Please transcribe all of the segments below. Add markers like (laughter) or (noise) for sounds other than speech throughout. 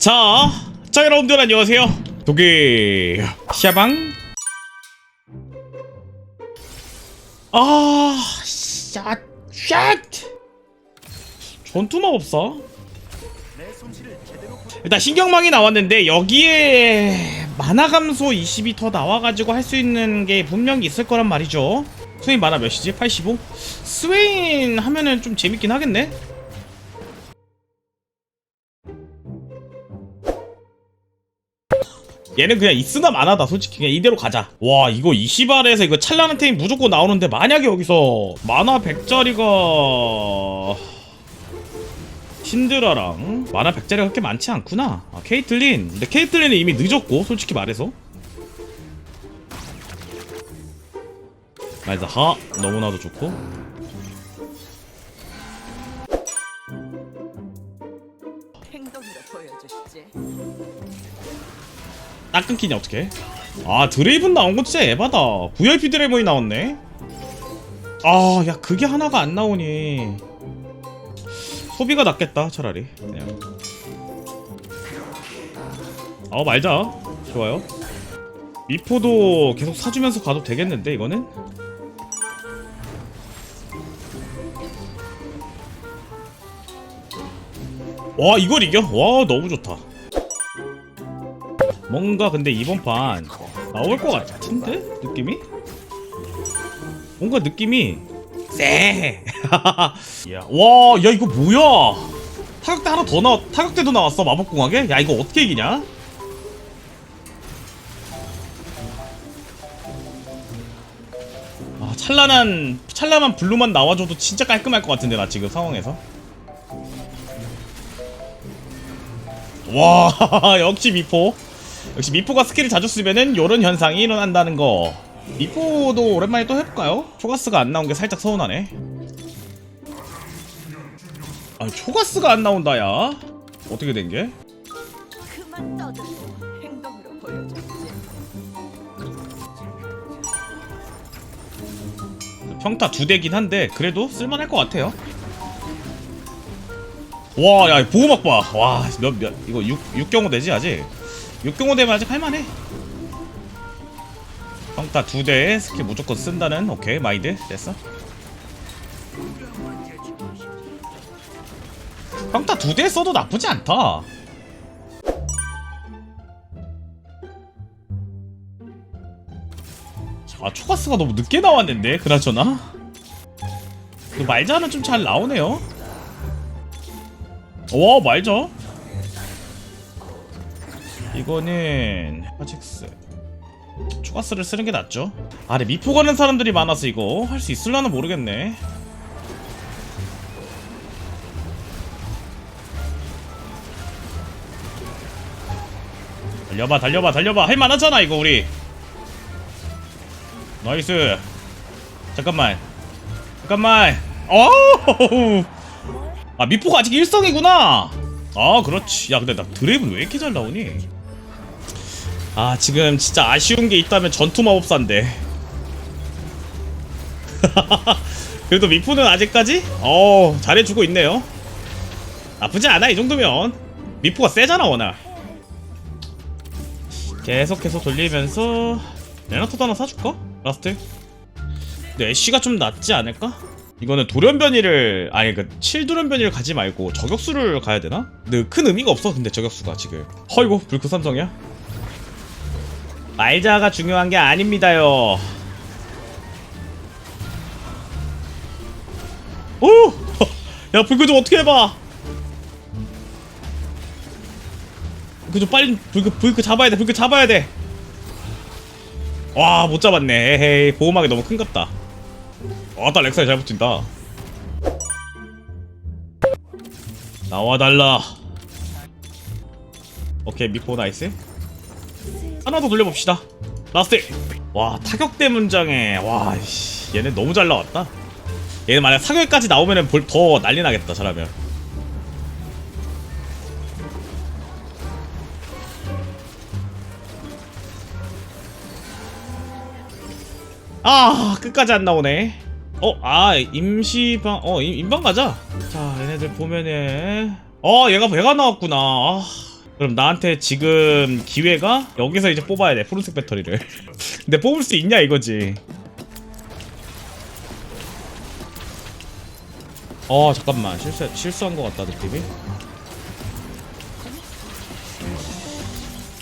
자, 자 여러분들 안녕하세요. 독일 샤방. 아, 샷, 샷. 전투 마법사. 일단 신경망이 나왔는데 여기에 만화 감소 20이 더 나와가지고 할 수 있는 게 분명히 있을 거란 말이죠. 스웨인 만화 몇이지? 85? 스웨인 하면은 좀 재밌긴 하겠네. 얘는 그냥 있으나 마나다 솔직히. 그냥 이대로 가자. 와 이거 20알에서 이거 찰나는 템이 무조건 나오는데 만약에 여기서 만화 100짜리가 신드라랑 만화 100짜리가 그렇게 많지 않구나. 아, 케이틀린. 근데 케이틀린은 이미 늦었고 솔직히 말해서. 나이스. 하 너무나도 좋고. 행동으로 보여주시지. 딱 끊기냐 어떻게? 아 드레이븐 나온 거 진짜 에바다. VIP 드레이븐이 나왔네. 아 야 그게 하나가 안 나오니. 소비가 낫겠다 차라리. 그냥. 아 말자. 좋아요. 미포도 계속 사주면서 가도 되겠는데 이거는? 와 이걸 이겨? 와 너무 좋다 뭔가 근데 이번 판 나올 것 같은데? 느낌이? 뭔가 느낌이 쎄. (laughs) 야, 와, 야 이거 뭐야? 타격대 하나 더 나왔, 타격대도 나왔어 마법공학에? 야 이거 어떻게 이기냐? 아, 찬란한 찬란한 블루만 나와줘도 진짜 깔끔할 것 같은데 나 지금 상황에서. 와, (laughs) 역시 미포. 역시 미포가 스킬을 자주 쓰면은 요런 현상이 일어난다는 거 미포도 오랜만에 또 해볼까요? 초가스가 안 나온 게 살짝 서운하네 아 초가스가 안 나온다 야 어떻게 된 게? 그만 떠들고 행동으로 보여주시지. 평타 두 대긴 한데 그래도 쓸만할 것 같아요 와야 보호막 봐와몇 몇 이거 6, 6경호 되지 아직 6경호 되면 아직 할만해. 평타 두 대에 스킬 무조건 쓴다는? 오케이 마이드. 됐어. 평타 두 대 써도 나쁘지 않다. 아 초가스가 너무 늦게 나왔는데 그나저나. 그 말자는 좀 잘 나오네요. 와 말자 이거는 파직스. 초가스를 쓰는 게 낫죠? 아래 미포 가는 사람들이 많아서 이거 할 수 있을라나 모르겠네. 달려봐 달려봐 달려봐. 할만하잖아 이거 우리. 나이스. 잠깐만. 잠깐만. 어우! 아 미포가 아직 일성이구나. 아 그렇지. 야 근데 나 드레이브는 왜 이렇게 잘 나오니 아 지금 진짜 아쉬운 게 있다면 전투 마법사인데 (laughs) 그래도 미포는 아직까지 어 잘해주고 있네요 나쁘지 않아 이 정도면 미포가 세잖아 워낙 계속해서 돌리면서 레나토도 하나 사줄까? 라스트 근데 애쉬가 좀 낫지 않을까? 이거는 돌연변이를 아니 그 7돌연변이를 가지 말고 저격수를 가야 되나? 근데 큰 의미가 없어 근데 저격수가 지금 허이고 불크 삼성이야? 말자가 중요한 게 아닙니다요. 오! (laughs) 야 불크 좀 어떻게 해봐? 불크 좀 빨리 불크 불크 잡아야 돼 불크 잡아야 돼 와 못 잡았네. 에헤이 보호막이 너무 큰갑다. 아따 렉사이 잘 붙인다. 나와달라. 오케이 미포 나이스 하나 더 돌려봅시다. 라스트 와 타격대 문장에 와 씨, 얘네 너무 잘 나왔다. 얘는 만약 사격까지 나오면은 볼- 더 난리 나겠다 잘하면. 아 끝까지 안 나오네. 어 아 임시방 어 임, 임방 가자. 자 얘네들 보면은 어 얘가 얘가 나왔구나. 아, 그럼 나한테 지금 기회가 여기서 이제 뽑아야 돼 푸른색 배터리를. (laughs) 근데 뽑을 수 있냐 이거지? 어 잠깐만. 실수 실수한 것 같다 느낌이?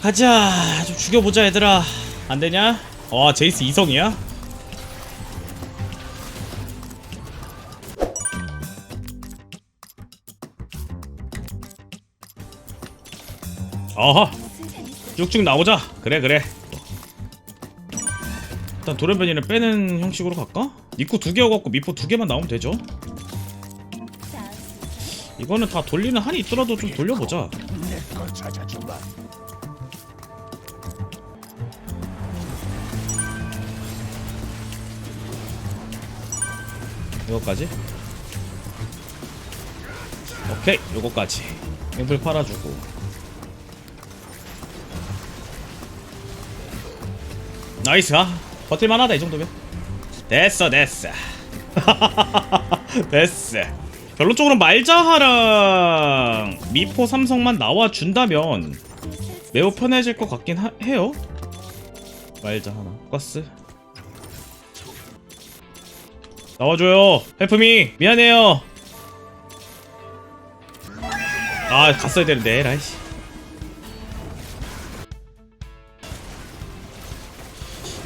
가자. 좀 죽여보자 얘들아. 안 되냐? 어 제이스 이성이야 어허. 쭉쭉 나오자. 그래 그래. 일단 돌연변이를 빼는 형식으로 갈까? 니코 두 개여갖고 미포 두 개만 나오면 되죠. 이거는 다 돌리는 한이 있더라도 좀 돌려보자. 이거까지? 오케이 요거까지. 앵플 팔아주고 나이스. 아 버틸만하다 이 정도면. 됐어 됐어. (laughs) 됐어. 결론적으로 말자하랑 미포 삼성만 나와준다면 매우 편해질 것 같긴 하- 해요. 말자 하나? 가스? 나와줘요. 헬프미 미안해요. 아 갔어야 되는데 에라이씨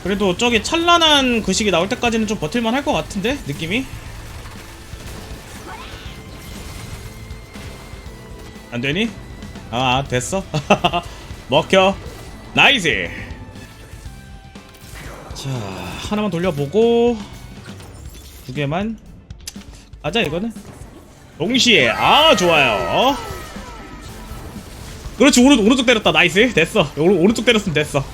그래도 저기 찬란한 그식이 나올 때까지는 좀 버틸만 할 것 같은데? 느낌이? 안 되니? 아 됐어? (laughs) 먹혀. 나이스! 자 하나만 돌려보고 두 개만. 가자 이거는. 동시에. 아 좋아요. 그렇지 오른, 오른쪽 때렸다. 나이스. 됐어. 오른, 오른쪽 때렸으면 됐어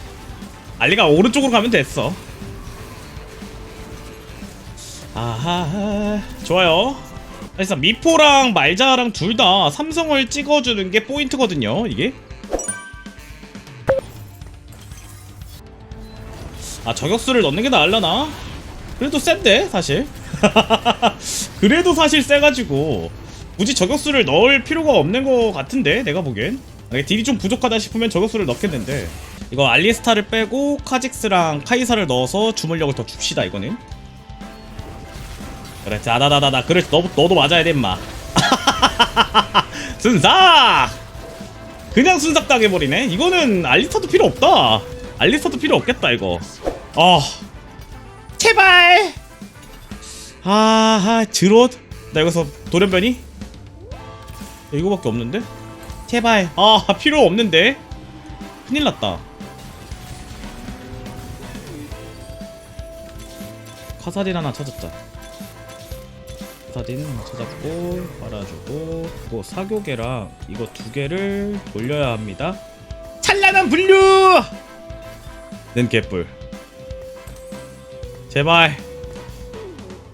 알리가 오른쪽으로 가면 됐어. 아하 좋아요. 사실상 미포랑 말자랑 둘 다 삼성을 찍어주는 게 포인트거든요 이게. 아 저격수를 넣는 게 나을라나? 그래도 센데 사실. (laughs) 그래도 사실 세가지고. 굳이 저격수를 넣을 필요가 없는 것 같은데 내가 보기엔. 이게 딜이 좀 부족하다 싶으면 저격수를 넣겠는데 이거 알리스타를 빼고 카직스랑 카이사를 넣어서 주물력을 더 줍시다 이거는. 그래 자다다다다. 그래 너, 너도 맞아야 돼 임마. (laughs) 순삭! 그냥 순삭 당해버리네. 이거는 알리스타도 필요 없다. 알리스타도 필요 없겠다 이거. 아 제발! 아하 드롯? 나 여기서 돌연변이? 이거밖에 없는데? 제발. 아 필요 없는데? 큰일 났다 카사딘 하나 찾았다. 하나 찾았고 빨아주고 또 사교계랑 이거 두 개를 돌려야 합니다. 찬란한 분류! 는 개뿔. 제발.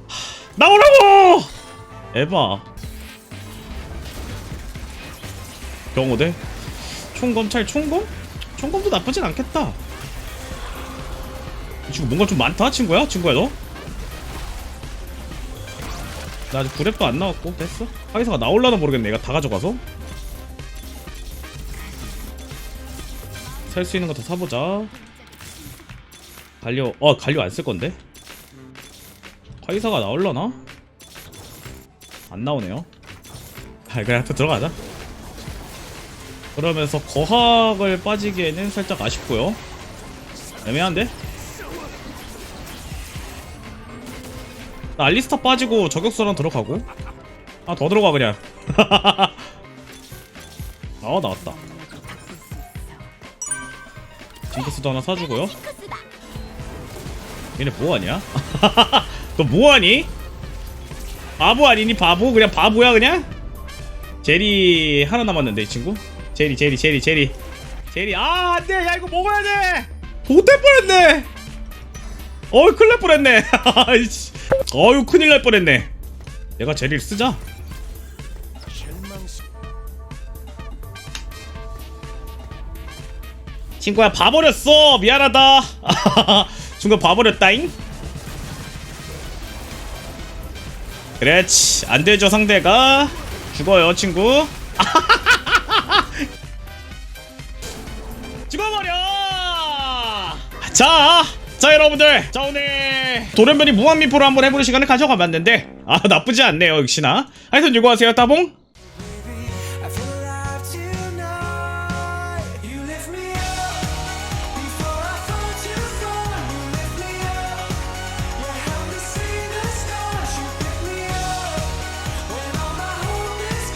하, 나오라고! 에바. 경호대? 총검찰 총검? 총검도 나쁘진 않겠다. 이 친구 뭔가 좀 많다 친구야? 친구야 너? 나 아직 구랩도 안 나왔고 됐어. 하이사가 나올라나 모르겠네 얘가 다 가져가서. 살 수 있는 거더 사보자. 갈려 어 갈려 안 쓸 건데? 카이사가 나올라나? 안 나오네요. 아 그냥 또 들어가자. 그러면서 거학을 빠지기에는 살짝 아쉽고요. 애매한데? 나 알리스타 빠지고 저격수랑 들어가고 아 더 들어가 그냥 (laughs) 아 나왔다 징크스도 하나 사주고요 얘네 뭐하냐? (laughs) 너 뭐하니? 바보 아니니 바보? 그냥 바보야 그냥? 제리 하나 남았는데 이 친구? 제리 제리 제리 제리 제리 아 안돼 야 이거 먹어야 돼 도태 뻔했네 어이 큰일 날 뻔했네. (laughs) 어휴 큰일 날 뻔했네. 내가 제리를 쓰자. 친구야 봐버렸어. 미안하다. (laughs) 순간 봐버렸다잉. 그렇지. 안되죠 상대가. 죽어요 친구. (laughs) 죽어버려! 자, 자 여러분들. 자 오늘 돌연변이 무한미포로 한번 해보는 시간을 가져가 봤는데 아 나쁘지 않네요 역시나. 하여튼 이거 하세요 따봉